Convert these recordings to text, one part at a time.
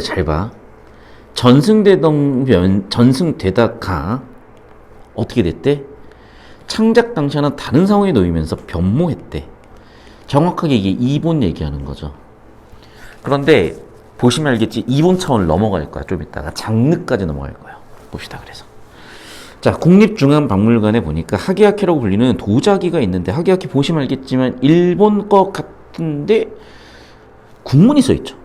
잘 봐. 전승되던 면 전승되다가 어떻게 됐대? 창작 당시와는 다른 상황에 놓이면서 변모했대. 정확하게 이게 이본 얘기하는 거죠. 그런데 보시면 알겠지 이본 차원을 넘어갈 거야 좀 이따가 장르까지 넘어갈 거야 봅시다 그래서 자 국립중앙박물관에 보니까 하기야키라고 불리는 도자기가 있는데 하기야키 보시면 알겠지만 일본 것 같은데 국문이 써 있죠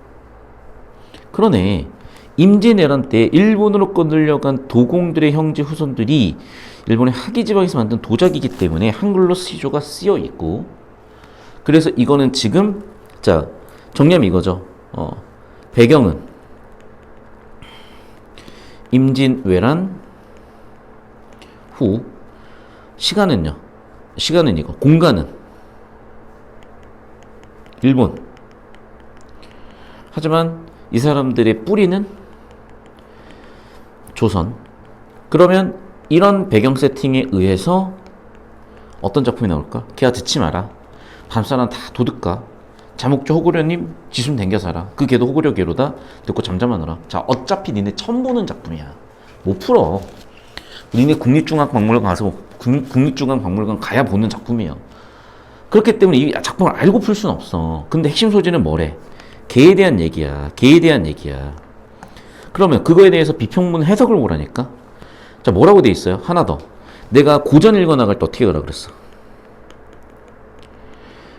그러네 임진왜란 때 일본으로 끌려간 도공들의 형제 후손들이 일본의 하기 지방에서 만든 도자기이기 때문에 한글로 시조가 쓰여 있고 그래서 이거는 지금 자 정리하면 이거죠. 어, 배경은 임진왜란 후 시간은요. 시간은 이거 공간은 일본. 하지만 이 사람들의 뿌리는 조선. 그러면 이런 배경 세팅에 의해서 어떤 작품이 나올까? 걔가 듣지 마라. 밤사람 다 도둑가. 자목조 호구려님 지숨 댕겨 살아. 그 걔도 호구려 개로다. 듣고 잠잠하느라. 자 어차피 니네 처음 보는 작품이야. 못 풀어. 니네 국립중앙박물관 가서 국- 국립중앙박물관 가야 보는 작품이야. 그렇기 때문에 이 작품을 알고 풀 수는 없어. 근데 핵심 소재는 뭐래? 개에 대한 얘기야. 개에 대한 얘기야. 그러면 그거에 대해서 비평문 해석을 보라니까. 자 뭐라고 돼 있어요? 하나 더. 내가 고전 읽어 나갈 때 어떻게 하라 그랬어?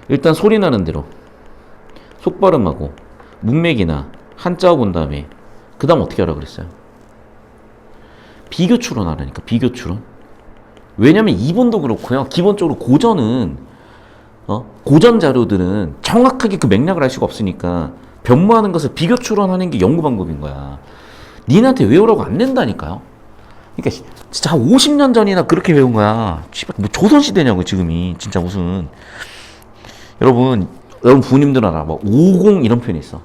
일단 소리 나는 대로 속발음하고 문맥이나 한자어 본 다음에 그 다음 어떻게 하라 그랬어요? 비교 추론하라니까 비교 추론 왜냐면 이본도 그렇고요 기본적으로 고전은 어? 고전 자료들은 정확하게 그 맥락을 알 수가 없으니까 변모하는 것을 비교 추론하는 게 연구 방법인 거야 니네한테 외우라고 안 낸다니까요 그러니까 시- 진짜 한 50년 전이나 그렇게 외운 거야 뭐 조선 시대냐고 지금이 진짜 무슨 여러분, 여러분 부모님들 알아. 막 50 이런 표현이 있어.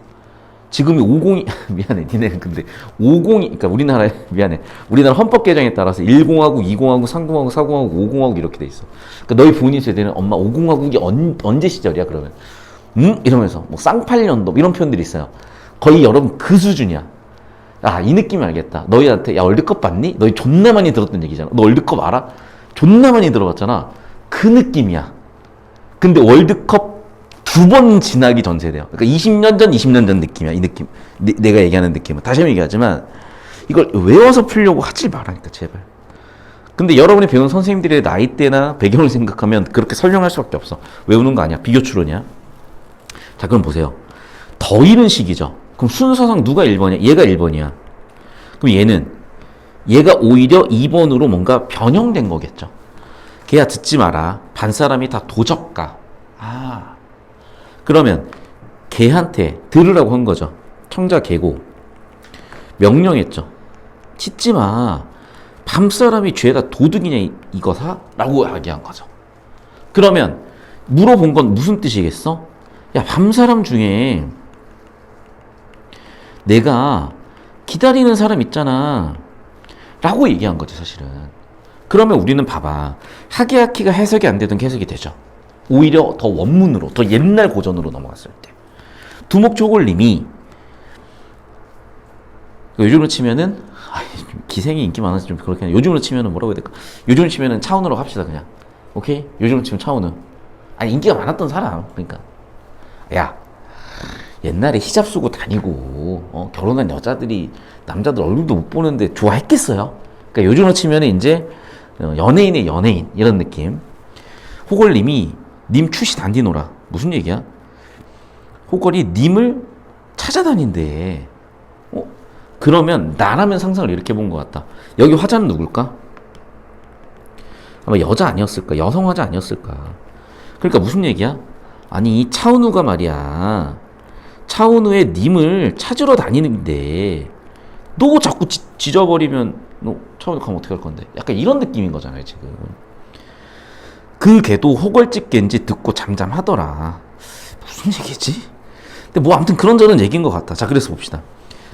지금이 50이 미안해. 니네는 근데 50이 그러니까 우리나라에 미안해. 우리나라 헌법 개정에 따라서 10하고 20하고 30하고 40하고 50하고 이렇게 돼 있어. 그러니까 너희 부모님 세대는 엄마 50하고이 언, 언제 시절이야 그러면? 음? 이러면서 뭐 쌍팔년도 이런 표현들이 있어요. 거의 여러분 그 수준이야. 아, 이 느낌 알겠다. 너희한테 야 월드컵 봤니? 너희 존나 많이 들었던 얘기잖아. 너 월드컵 알아? 존나 많이 들어봤잖아. 그 느낌이야. 근데 월드컵 두 번 지나기 전 세대야. 그러니까 20년 전, 20년 전 느낌이야. 이 느낌. 내, 내가 얘기하는 느낌은. 다시 한번 얘기하지만 이걸 외워서 풀려고 하지 말라니까 제발. 근데 여러분이 배운 선생님들의 나이대나 배경을 생각하면 그렇게 설명할 수밖에 없어. 외우는 거 아니야. 비교 추론이야. 자, 그럼 보세요. 더 이른 시기죠. 그럼 순서상 누가 1번이야? 얘가 1번이야. 그럼 얘는 얘가 오히려 2번으로 뭔가 변형된 거겠죠. 걔야 듣지 마라. 반 사람이 다 도적가. 아. 그러면 걔한테 들으라고 한 거죠. 청자 계고. 명령했죠. 짖지 마. 밤 사람이 죄다 도둑이냐 이- 이거사? 라고 이야기한 거죠. 그러면 물어본 건 무슨 뜻이겠어? 야, 밤 사람 중에 내가 기다리는 사람 있잖아. 라고 얘기한 거지, 사실은. 그러면 우리는 봐봐. 하게야키가 해석이 안게 해석이 되죠. 오히려 더 원문으로, 더 옛날 고전으로 넘어갔을 때. 두목초골님이 요즘으로 치면은 좀 기생이 인기 많아서 좀 그렇게 하네. 요즘으로 치면은 뭐라고 해야 될까? 요즘으로 치면은 차은우로 합시다 그냥. 오케이? 요즘으로 치면 차은우. 아니 인기가 많았던 사람. 그러니까 야 옛날에 히잡 쓰고 다니고 어, 결혼한 여자들이 남자들 얼굴도 못 보는데 좋아했겠어요? 그러니까 요즘으로 치면 이제 어, 연예인의 연예인 이런 느낌. 호걸님이 님 출시 단디노라 무슨 얘기야? 호걸이 님을 찾아다닌대. 어? 그러면 나라면 상상을 이렇게 본 것 같다. 여기 화자는 누굴까? 아마 여자 아니었을까? 여성 화자 아니었을까? 그러니까 무슨 얘기야? 아니 이 차은우가 말이야. 차은우의 님을 찾으러 다니는데 너 자꾸 지, 찢어버리면 너 차은우 가면 어떻게 할 건데? 약간 이런 느낌인 거잖아요 지금. 그 개도 호걸집 겐지 듣고 잠잠하더라. 무슨 얘기지? 근데 뭐 아무튼 그런 저런 얘기인 것 같다. 자 그래서 봅시다.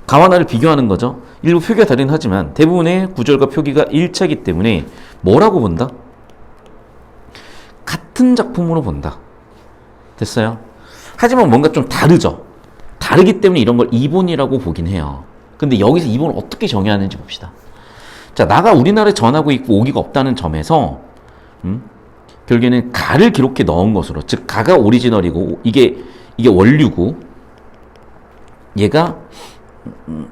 가와 나를 비교하는 거죠. 일부 표기가 다르긴 하지만 대부분의 구절과 표기가 일치하기 때문에 뭐라고 본다? 같은 작품으로 본다. 됐어요? 하지만 뭔가 좀 다르죠. 다르기 때문에 이런 걸 이본이라고 보긴 해요. 근데 여기서 이본을 어떻게 정의하는지 봅시다. 자, 나가 우리나라에 전하고 있고 오기가 없다는 점에서 음? 결국에는 가를 기록해 넣은 것으로 즉 가가 오리지널이고 이게 이게 원류고 얘가 음,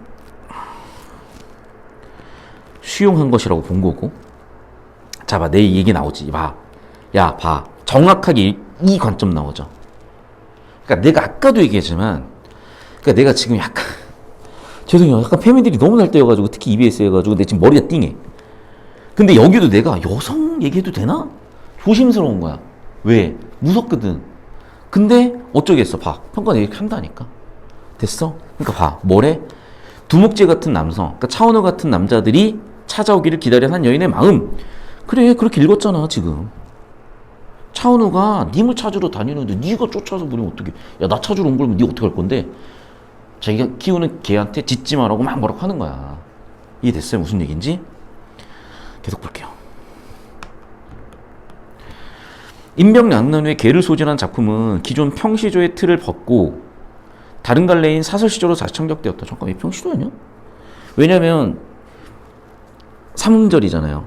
수용한 것이라고 본 거고. 자 봐 내 얘기 나오지. 봐야 봐. 정확하게 이, 이 관점 나오죠. 그러니까 내가 아까도 얘기했지만 그러니까 내가 지금 약간 죄송해요. 약간 페미들이 너무 날 때여가지고 특히 EBS 해가지고 내 지금 머리가 띵해. 근데 여기도 내가 여성 얘기해도 되나? 조심스러운 거야. 왜? 무섭거든. 근데 어쩌겠어. 봐. 평가는 이렇게 한다니까. 됐어? 그러니까 봐. 뭐래? 두목제 같은 남성, 그러니까 차은우 같은 남자들이 찾아오기를 기다려 한 여인의 마음. 그래, 그렇게 읽었잖아, 지금. 차은우가 님을 찾으러 다니는데 네가 쫓아서 보내면 어떡해. 야, 나 찾으러 온 거면 네 어떻게 할 건데? 자기가 키우는 개한테 짖지 말라고 막 뭐라고 하는 거야. 이해됐어요? 무슨 얘기인지? 계속 볼게요. 인병양난 후에 개를 소진한 작품은 기존 평시조의 틀을 벗고 다른 갈래인 사설시조로 다시 창작되었다. 잠깐, 이 평시조 아니야? 왜냐면 삼음절이잖아요.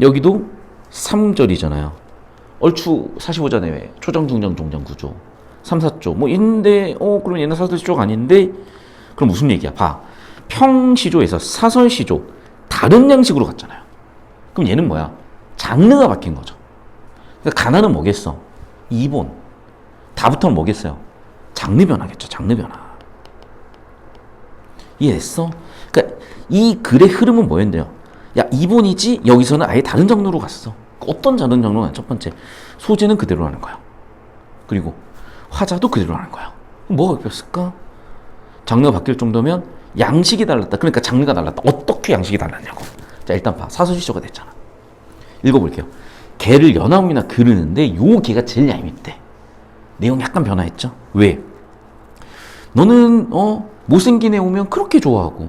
여기도 삼음절이잖아요. 얼추 45자 내외, 초정, 중정, 종정, 구조, 3, 4조. 뭐 있는데, 어, 그럼 얘는 사설시조가 아닌데, 그럼 무슨 얘기야? 봐. 평시조에서 사설시조, 다른 양식으로 갔잖아요. 그럼 얘는 뭐야? 장르가 바뀐 거죠. 그러니까 가나는 뭐겠어? 이본. 다부터는 뭐겠어요? 장르 변화겠죠. 장르 변화. 이해됐어? 그러니까 이 글의 흐름은 뭐였는데요? 야, 이본이지? 여기서는 아예 다른 장르로 갔어. 어떤 다른 장르는 첫 번째. 소재는 그대로 하는 거야. 그리고 화자도 그대로 하는 거야. 뭐가 바뀌었을까? 장르가 바뀔 정도면 양식이 달랐다. 그러니까 장르가 달랐다. 어떻게 양식이 달랐냐고. 자, 일단 봐. 사설시조가 됐잖아. 읽어볼게요. 개를 연암이나 그르는데 요 개가 제일 얄밉대. 내용 약간 변화했죠? 왜? 너는 어 못생긴 애 오면 그렇게 좋아하고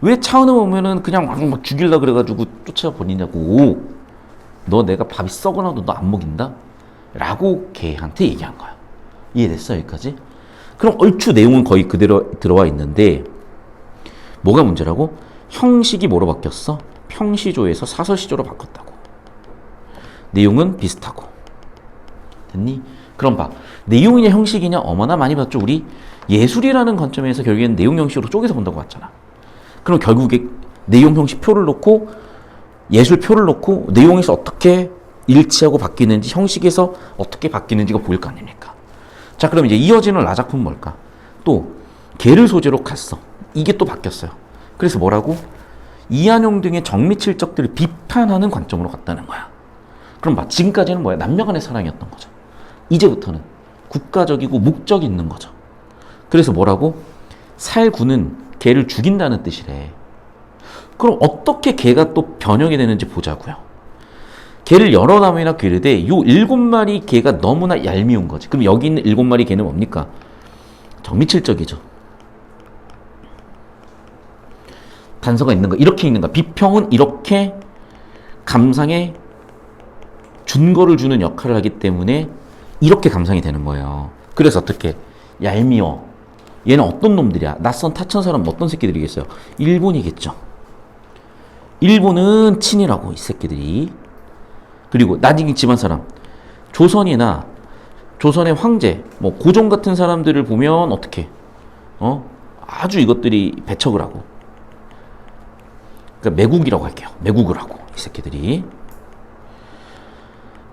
왜 차은우 오면은 그냥 막, 막 죽일라 그래가지고 쫓아버리냐고 너 내가 밥이 썩어나도 너 안 먹인다? 라고 걔한테 얘기한 거야 이해됐어 여기까지? 그럼 얼추 내용은 거의 그대로 들어와 있는데 뭐가 문제라고? 형식이 뭐로 바뀌었어? 평시조에서 사설시조로 바꿨다고 내용은 비슷하고. 됐니? 그럼 봐. 내용이냐 형식이냐 어머나 많이 봤죠 우리? 예술이라는 관점에서 결국엔 내용 형식으로 쪼개서 본다고 봤잖아. 그럼 결국에 내용 형식 표를 놓고 예술 표를 놓고 내용에서 어떻게 일치하고 바뀌는지 형식에서 어떻게 바뀌는지가 보일 거 아닙니까? 자 그럼 이제 이어지는 라작품 뭘까? 또 개를 소재로 갔어. 이게 또 바뀌었어요. 그래서 뭐라고? 이한용 등의 정미칠적들을 비판하는 관점으로 갔다는 거야 그럼 봐 지금까지는 뭐야? 남녀 간의 사랑이었던 거죠. 이제부터는 국가적이고 목적이 있는 거죠. 그래서 뭐라고? 살구는 개를 죽인다는 뜻이래. 그럼 어떻게 개가 또 변형이 되는지 보자고요. 개를 여러 나무나 기르되 요 일곱 마리 개가 너무나 얄미운 거지. 그럼 여기 있는 일곱 마리 개는 뭡니까? 정미칠적이죠. 단서가 있는 거 이렇게 있는 거 비평은 이렇게 감상에 준 거를 주는 역할을 하기 때문에 이렇게 감상이 되는 거예요. 그래서 어떻게 얄미워. 얘는 어떤 놈들이야? 낯선 타천 사람 어떤 새끼들이겠어요? 일본이겠죠. 일본은 친이라고 이 새끼들이. 그리고 나중에 집안 사람 조선이나 조선의 황제, 뭐 고종 같은 사람들을 보면 어떻게? 어? 아주 이것들이 배척을 하고. 그러니까 매국이라고 할게요. 매국을 하고 이 새끼들이.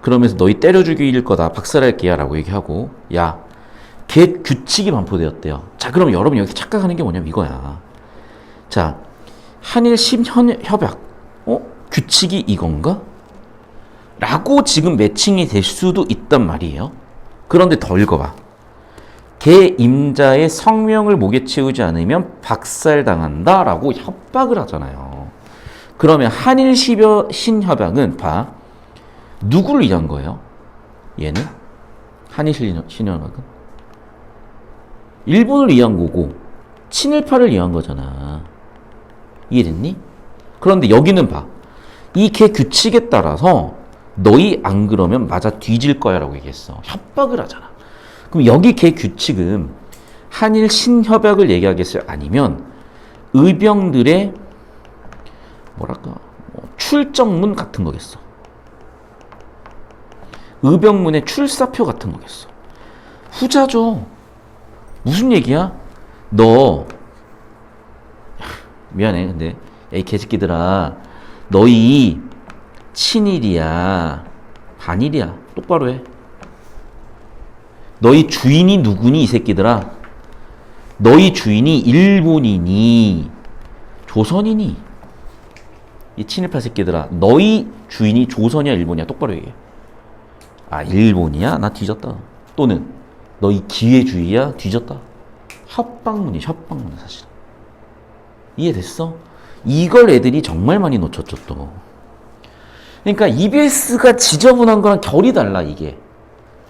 그러면서 너희 때려 죽일 거다. 박살할게야. 라고 얘기하고, 야, 개 규칙이 반포되었대요. 자, 그럼 여러분 여기 착각하는 게 뭐냐면 이거야. 자, 한일 심협약, 어? 규칙이 이건가? 라고 지금 매칭이 될 수도 있단 말이에요. 그런데 더 읽어봐. 개 임자의 성명을 목에 채우지 않으면 박살당한다. 라고 협박을 하잖아요. 그러면 한일 신협약은 봐. 누구를 위한 거예요? 얘는? 한일 신협약은? 일본을 위한 거고 친일파를 위한 거잖아. 이해됐니? 그런데 여기는 봐. 이 개 규칙에 따라서 너희 안 그러면 맞아 뒤질 거야 라고 얘기했어. 협박을 하잖아. 그럼 여기 개 규칙은 한일 신협약을 얘기하겠어요? 아니면 의병들의 뭐랄까 뭐 출정문 같은 거겠어. 의병문의 출사표 같은 거겠어. 후자죠. 무슨 얘기야? 너 미안해. 근데 이 개새끼들아. 너희 친일이야. 반일이야. 똑바로 해. 너희 주인이 누구니 이 새끼들아? 너희 주인이 일본이니 조선이니 이 친일파 새끼들아. 너희 주인이 조선이야 일본이야? 똑바로 얘기해 아 일본이야? 나 뒤졌다. 또는 너희 기회주의야? 뒤졌다. 협박문이 협박문 사실. 이해됐어? 이걸 애들이 정말 많이 놓쳤죠 또. 그러니까 EBS가 지저분한 거랑 결이 달라 이게.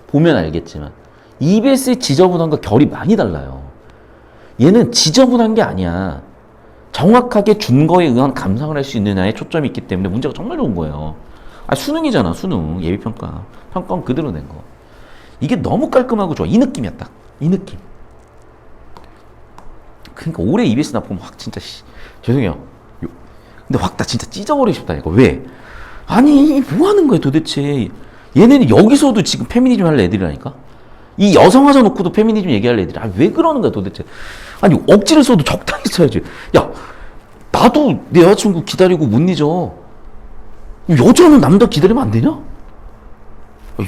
보면 알겠지만. EBS의 지저분한 거 결이 많이 달라요. 얘는 지저분한 게 아니야. 정확하게 준거에 의한 감상을 할 수 있느냐에 초점이 있기 때문에 문제가 정말 좋은 거예요 아 수능이잖아 수능 예비평가 평가원 그대로 낸 거 이게 너무 깔끔하고 좋아 이 느낌이야 딱 이 느낌 그러니까 올해 EBS 납품은 확 진짜 씨, 죄송해요. 요- 근데 확 다 진짜 찢어버리고 싶다 이거 왜? 아니 뭐 하는 거야 도대체? 얘네는 여기서도 지금 페미니즘 할 애들이라니까. 이 여성 화자 놓고도 페미니즘 얘기할 애들이 아, 왜 그러는 거야 도대체? 아니 억지를 써도 적당히 써야지. 야 나도 내 여자친구 기다리고 못 잊어. 여자는 남자 기다리면 안 되냐? 야,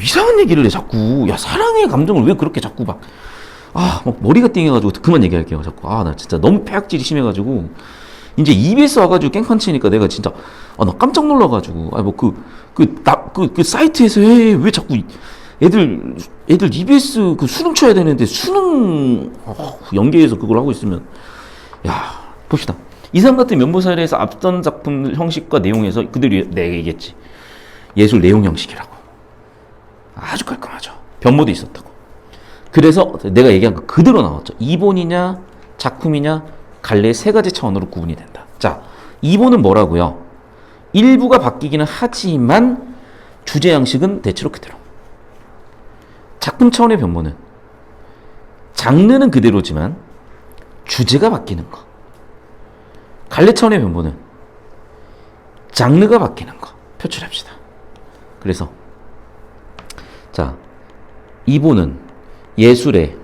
이상한 얘기를 해 자꾸. 야 사랑의 감정을 왜 그렇게 자꾸 막 아, 막 머리가 띵해가지고 그만 얘기할게요. 자꾸. 아, 나 진짜 너무 폐악질이 심해가지고. 이제 EBS 와가지고 깽판 치니까 내가 진짜, 아, 나 깜짝 놀라가지고. 아, 뭐 그, 그, 나, 그, 그 사이트에서 해. 왜 자꾸 이- 애들, 애들 EBS 그 수능 쳐야 되는데 수능 어, 연계해서 그걸 하고 있으면. 야, 봅시다. 이상 같은 면보 사례에서 앞선 작품 형식과 내용에서 그대로 내가 얘기했지. 예술 내용 형식이라고. 아주 깔끔하죠. 변모도 있었다고. 그래서 내가 얘기한 거 그대로 나왔죠. 이본이냐 작품이냐 갈래 세 가지 차원으로 구분이 된다. 자, 이본은 뭐라고요? 일부가 바뀌기는 하지만 주제 양식은 대체로 그대로. 작품 차원의 변모는 장르는 그대로지만 주제가 바뀌는 거. 갈래 차원의 변모는 장르가 바뀌는 거. 표출합시다. 그래서 자, 이본은 예술의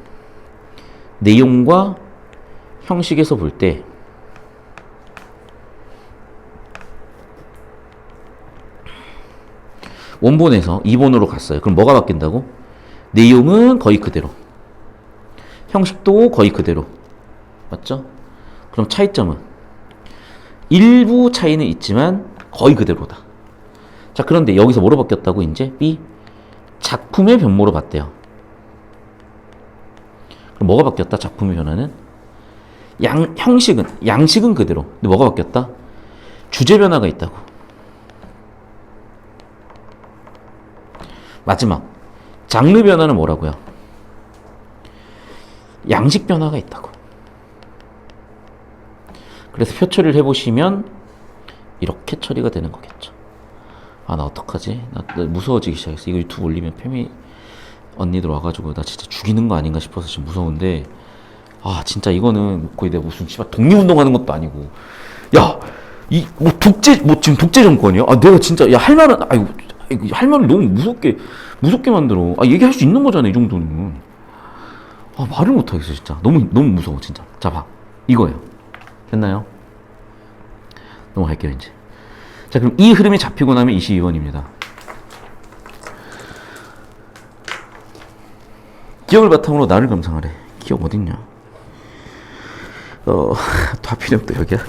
내용과 형식에서 볼 때 원본에서 2본으로 갔어요. 그럼 뭐가 바뀐다고? 내용은 거의 그대로. 형식도 거의 그대로. 맞죠? 그럼 차이점은? 일부 차이는 있지만 거의 그대로다. 자, 그런데 여기서 뭐로 바뀌었다고 이제? B. 작품의 변모로 봤대요. 그럼 뭐가 바뀌었다? 작품의 변화는 양 형식은 양식은 그대로. 근데 뭐가 바뀌었다? 주제 변화가 있다고. 마지막 장르 변화는 뭐라고요? 양식 변화가 있다고. 그래서 표 처리를 해보시면 이렇게 처리가 되는 거겠죠. 아 나 어떡하지? 나, 나 무서워지기 시작했어. 이거 유튜브 올리면 페미 언니들 와가지고 나 진짜 죽이는 거 아닌가 싶어서 지금 무서운데 아 진짜 이거는 거의 내가 무슨 씨발 독립운동하는 것도 아니고 야 이 뭐 독재 뭐 지금 독재 정권이야? 아 내가 진짜 야 할 말은 아이고, 할 말을 너무 무섭게 무섭게 만들어 아 얘기할 수 있는 거잖아 이 정도는 아 말을 못 하겠어 진짜 너무 너무 무서워 진짜 자 봐 이거예요 됐나요? 넘어갈게요 이제 자 그럼 이 흐름이 잡히고 나면 22번입니다 기억을 바탕으로 나를 감상하래. 기억 어딨냐? 어, 하필이면 또 여기야.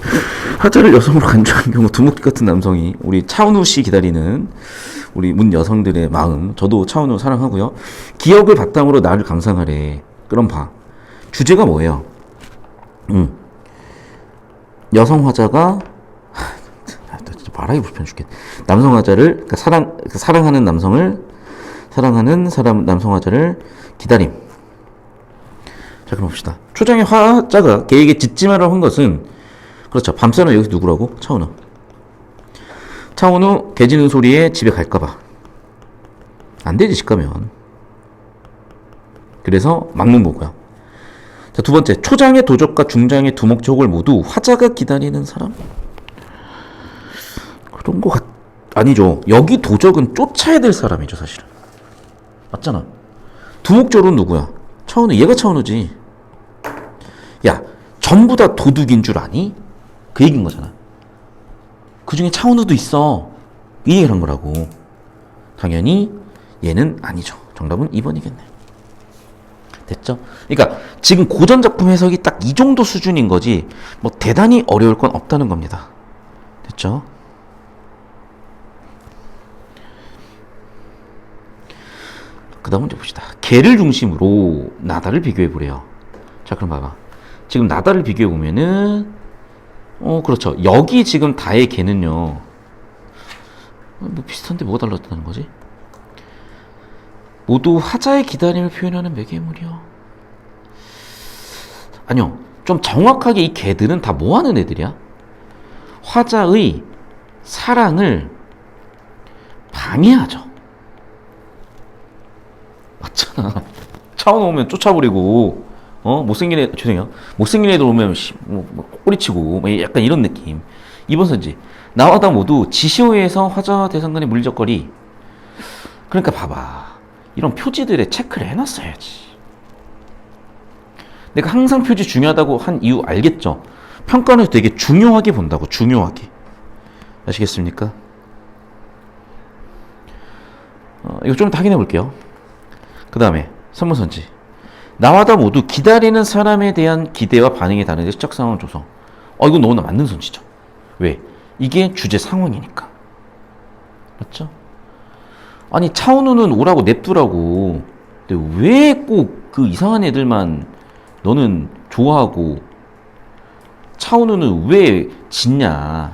화자를 여성으로 간주한 경우 두목기 같은 남성이 우리 차은우 씨 기다리는 우리 문 여성들의 마음. 저도 차은우 사랑하고요. 기억을 바탕으로 나를 감상하래. 그럼 봐. 주제가 뭐예요? 음. 여성 화자가 아, 나 진짜 말하기 불편 죽겠네. 남성 화자를 그러니까 사랑 그 사랑하는 남성을 사랑하는 사람 남성 화자를 기다림. 자 그럼 봅시다. 초장의 화자가 개에게 짖지 말라고 한 것은 그렇죠. 밤새는 여기서 누구라고? 차은우. 차은우 개 짖는 소리에 집에 갈까봐. 안 되지 집 가면. 그래서 막는 거고요. 자 자, 두 번째. 초장의 도적과 중장의 두목적을 모두 화자가 기다리는 사람? 그런 거 같, 아니죠. 여기 도적은 쫓아야 될 사람이죠, 사실은. 맞잖아. 두목적은 누구야? 차은우, 얘가 차은우지. 야, 전부 다 도둑인 줄 아니? 그 얘기인 거잖아. 그 중에 차은우도 있어. 이 얘기를 한 거라고. 당연히 얘는 아니죠. 정답은 2번이겠네. 됐죠? 그러니까 지금 고전 작품 해석이 딱 이 정도 수준인 거지 뭐 대단히 어려울 건 없다는 겁니다. 됐죠? 그 다음 문제 봅시다. 개를 중심으로 나다를 비교해 보래요. 자, 그럼 봐봐. 지금 나다를 비교해 보면은, 어, 그렇죠. 여기 지금 다의 개는요, 어, 뭐 비슷한데 뭐가 달랐다는 거지? 모두 화자의 기다림을 표현하는 매개물이요. 아니요. 좀 정확하게 이 개들은 다 뭐 하는 애들이야? 화자의 사랑을 방해하죠. 맞잖아. 차원 오면 쫓아버리고, 어, 못생긴 애, 죄송해요. 못생긴 애들 오면, 씨, 뭐, 뭐 꼬리치고, 뭐 약간 이런 느낌. 이번 선지. 나와 다 모두 지시호에서 화자와 대상 간의 물리적거리. 그러니까 봐봐. 이런 표지들에 체크를 해놨어야지. 내가 항상 표지 중요하다고 한 이유 알겠죠? 평가는 되게 중요하게 본다고, 중요하게. 아시겠습니까? 어, 이거 좀 확인해 볼게요. 그 다음에 선문선지. 나와다 모두 기다리는 사람에 대한 기대와 반응이 다른데 시적 상황 조성. 어, 이건 너무나 맞는 선지죠. 왜? 이게 주제 상황이니까. 맞죠? 아니 차은우는 오라고 냅두라고. 근데 왜 꼭 그 이상한 애들만 너는 좋아하고 차은우는 왜 짓냐?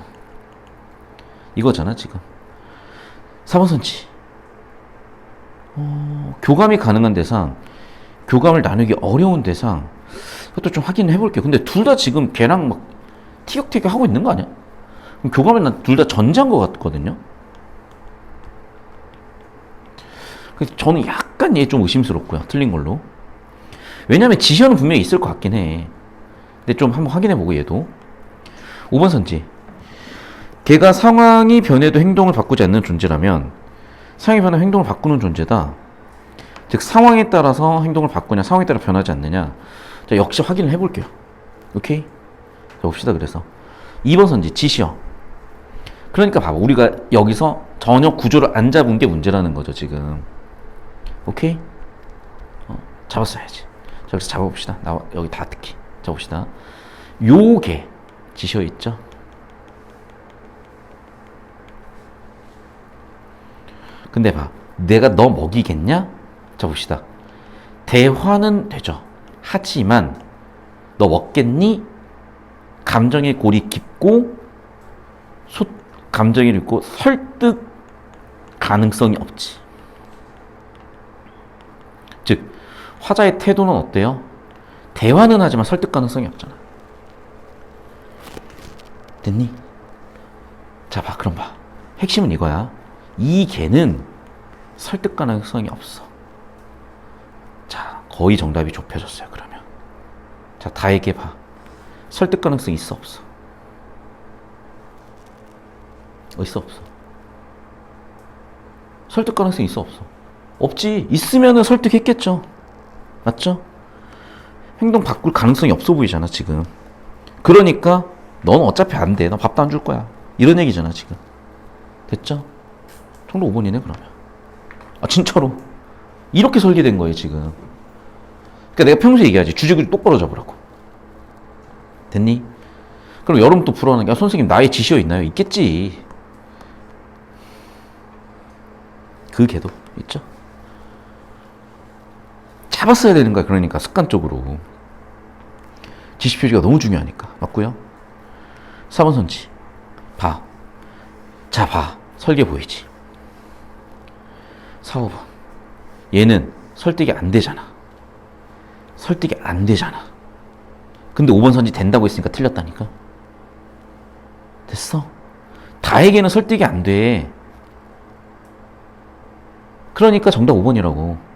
이거잖아 지금. 4번 선지. 어, 교감이 가능한 대상, 교감을 나누기 어려운 대상. 그것도 좀 확인을 해볼게요. 근데 둘 다 지금 걔랑 막 티격태격 하고 있는 거 아니야? 그럼 교감을 둘다 전제한 것 같거든요. 그래서 저는 약간 얘 좀 의심스럽고요. 틀린 걸로. 왜냐면 지시어는 분명히 있을 것 같긴 해. 근데 좀 한번 확인해 보고 얘도. 5번 선지. 걔가 상황이 변해도 행동을 바꾸지 않는 존재라면 상황이 변하면 행동을 바꾸는 존재다. 즉 상황에 따라서 행동을 바꾸냐 상황에 따라 변하지 않느냐. 자, 역시 확인을 해 볼게요. 오케이? 자, 봅시다 그래서. 2번 선지 지시어. 그러니까 봐봐. 우리가 여기서 전혀 구조를 안 잡은 게 문제라는 거죠, 지금. 오케이? 어, 잡았어야지. 자, 그래서 잡아봅시다. 나 여기 다 특히. 자, 봅시다. 요게 지시어 있죠? 근데 봐. 내가 너 먹이겠냐? 자, 봅시다. 대화는 되죠. 하지만 너 먹겠니? 감정의 골이 깊고 소, 감정이 있고 설득 가능성이 없지. 즉 화자의 태도는 어때요? 대화는 하지만 설득 가능성이 없잖아. 됐니? 자, 봐. 그럼 봐. 핵심은 이거야. 이 개는 설득 가능성이 없어. 자, 거의 정답이 좁혀졌어요, 그러면. 자, 다에게 봐. 설득 가능성 있어, 없어? 어, 있어, 없어? 설득 가능성 있어, 없어? 없지. 있으면은 설득했겠죠. 맞죠? 행동 바꿀 가능성이 없어 보이잖아, 지금. 그러니까, 넌 어차피 안 돼. 너 밥도 안 줄 거야. 이런 얘기잖아, 지금. 됐죠? 정도 5번이네, 그러면. 아, 진짜로. 이렇게 설계된 거예요, 지금. 그러니까 내가 평소에 얘기하지. 주제를 똑바로 잡으라고. 됐니? 그럼 여름 또 불어하는 게, 아, 선생님, 나의 지시어 있나요? 있겠지. 그 개도 있죠? 잡았어야 되는 거야, 그러니까, 습관적으로. 지시 표지가 너무 중요하니까. 맞고요 4번 선지. 봐. 자, 봐. 설계 보이지? 4, 5번. 얘는 설득이 안 되잖아. 설득이 안 되잖아. 근데 5번 선지 된다고 했으니까 틀렸다니까? 됐어? 다에게는 설득이 안 돼. 그러니까 정답 5번이라고.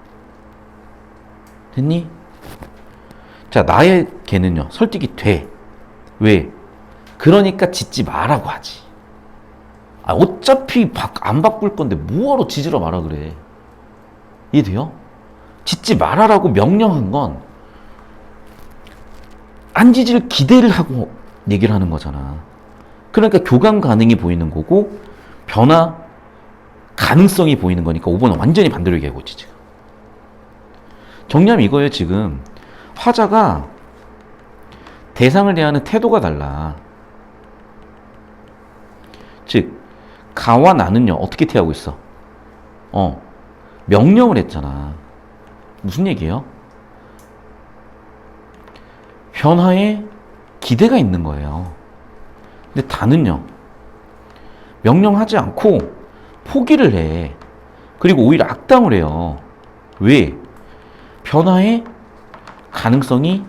됐니? 자, 나의 개는요, 설득이 돼. 왜? 그러니까 짓지 마라고 하지. 아, 어차피 바, 안 바꿀 건데 뭐하러 지지러 마라 그래. 이해돼요? 짓지 말아라고 명령한 건 안 지질 기대를 하고 얘기를 하는 거잖아. 그러니까 교감 가능이 보이는 거고 변화 가능성이 보이는 거니까 5번은 완전히 반대로 얘기하고 있지 지금. 정리하면 이거예요 지금. 화자가 대상을 대하는 태도가 달라. 즉 가와 나는요 어떻게 대하고 있어? 어 명령을 했잖아. 무슨 얘기예요? 변화에 기대가 있는 거예요. 근데 다는요 명령하지 않고 포기를 해. 그리고 오히려 악담을 해요. 왜? 변화의 가능성이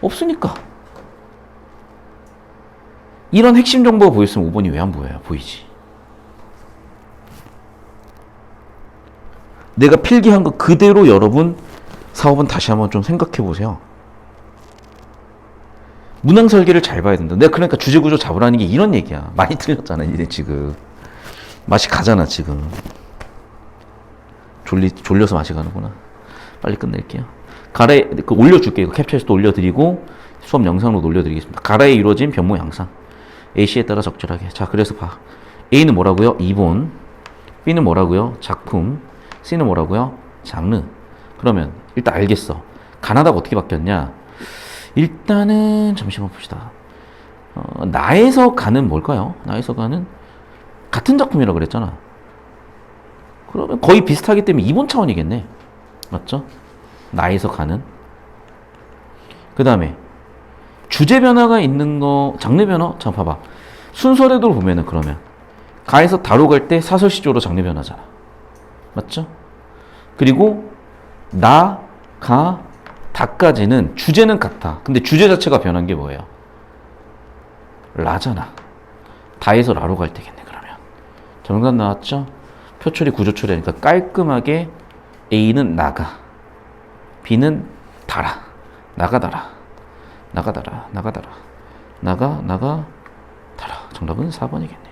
없으니까. 이런 핵심 정보가 보였으면 5번이 왜 안 보여요? 보이지. 내가 필기한 거 그대로 여러분 사업은 다시 한번 좀 생각해 보세요. 문항 설계를 잘 봐야 된다. 내가 그러니까 주제 구조 잡으라는 게 이런 얘기야. 많이 틀렸잖아, 이제 지금. 맛이 가잖아, 지금. 졸리, 졸려서 맛이 가는구나. 빨리 끝낼게요. 가래, 그 올려줄게요. 캡처해서 또 올려드리고, 수업 영상으로 올려드리겠습니다. 가래에 이루어진 변모 양상. A씨에 따라 적절하게. 자, 그래서 봐. A는 뭐라고요? 이본. B는 뭐라고요? 작품. C는 뭐라고요? 장르. 그러면 일단 알겠어. 가나다가 어떻게 바뀌었냐? 일단은 잠시만 봅시다. 어, 나에서 가는 뭘까요? 나에서 가는 같은 작품이라고 그랬잖아. 그러면 거의 비슷하기 때문에 이번 차원이겠네. 맞죠? 나에서 가는. 그 다음에 주제 변화가 있는 거, 장르 변화? 자, 봐봐. 순서대로 보면은 그러면 가에서 다로 갈 때 사설 시조로 장르 변화잖아. 맞죠? 그리고 나, 가, 다까지는 주제는 같아. 근데 주제 자체가 변한 게 뭐예요? 라잖아. 다에서 라로 갈 때겠네, 그러면. 정답 나왔죠? 표처리 구조 처리하니까 깔끔하게 A는 나가. B는 달아. 나가다라. 나가다라. 나가다라. 나가, 나가, 달아. 정답은 4번이겠네.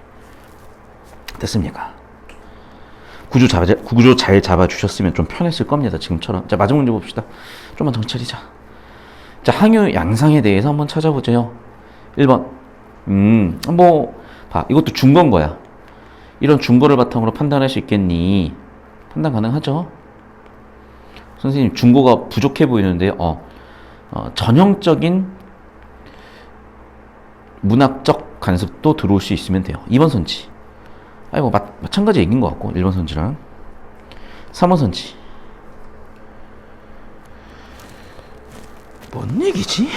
됐습니까? 구조 잡아, 구조 잘 잡아주셨으면 좀 편했을 겁니다. 지금처럼. 자, 마지막 문제 봅시다. 좀만 차리자. 자, 항유 양상에 대해서 한번 찾아보죠. 1번. 음, 뭐, 봐. 이것도 중거인 거야. 이런 중거를 바탕으로 판단할 수 있겠니? 판단 가능하죠? 선생님, 중거가 부족해 보이는데, 어, 어 전형적인 문학적 간섭도 들어올 수 있으면 돼요. 2번 선지. 아니, 뭐, 마, 마찬가지 얘기인 것 같고, 1번 선지랑. 3번 선지. 뭔 얘기지?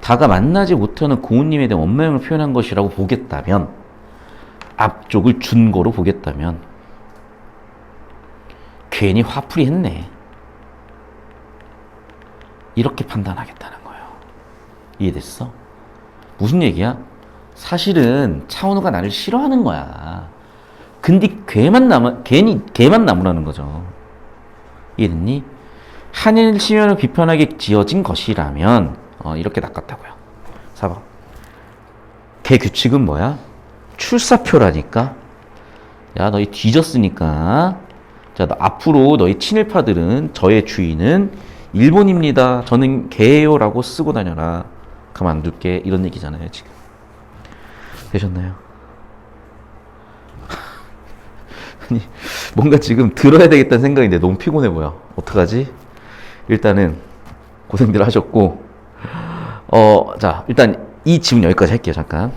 다가 만나지 못하는 고은님에 대한 원망을 표현한 것이라고 보겠다면, 앞쪽을 준거로 보겠다면, 괜히 화풀이 했네. 이렇게 판단하겠다는 거예요. 이해됐어? 무슨 얘기야? 사실은 차은우가 나를 싫어하는 거야. 근데 걔만 남아, 괜히 걔만 남으라는 거죠. 이해됐니? 한일 시면을 비판하게 지어진 것이라면 어, 이렇게 낚았다고요. 4번. 걔 규칙은 뭐야? 출사표라니까. 야, 너희 뒤졌으니까. 자, 너 앞으로 너희 친일파들은 저의 주인은 일본입니다. 저는 개예요 라고 쓰고 다녀라. 가만 안 둘게. 이런 얘기잖아요, 지금. 되셨나요? 아니, 뭔가 지금 들어야 되겠다는 생각인데 너무 피곤해 보여. 어떡하지? 일단은 고생들 하셨고, 어, 자, 일단 이 질문 여기까지 할게요, 잠깐.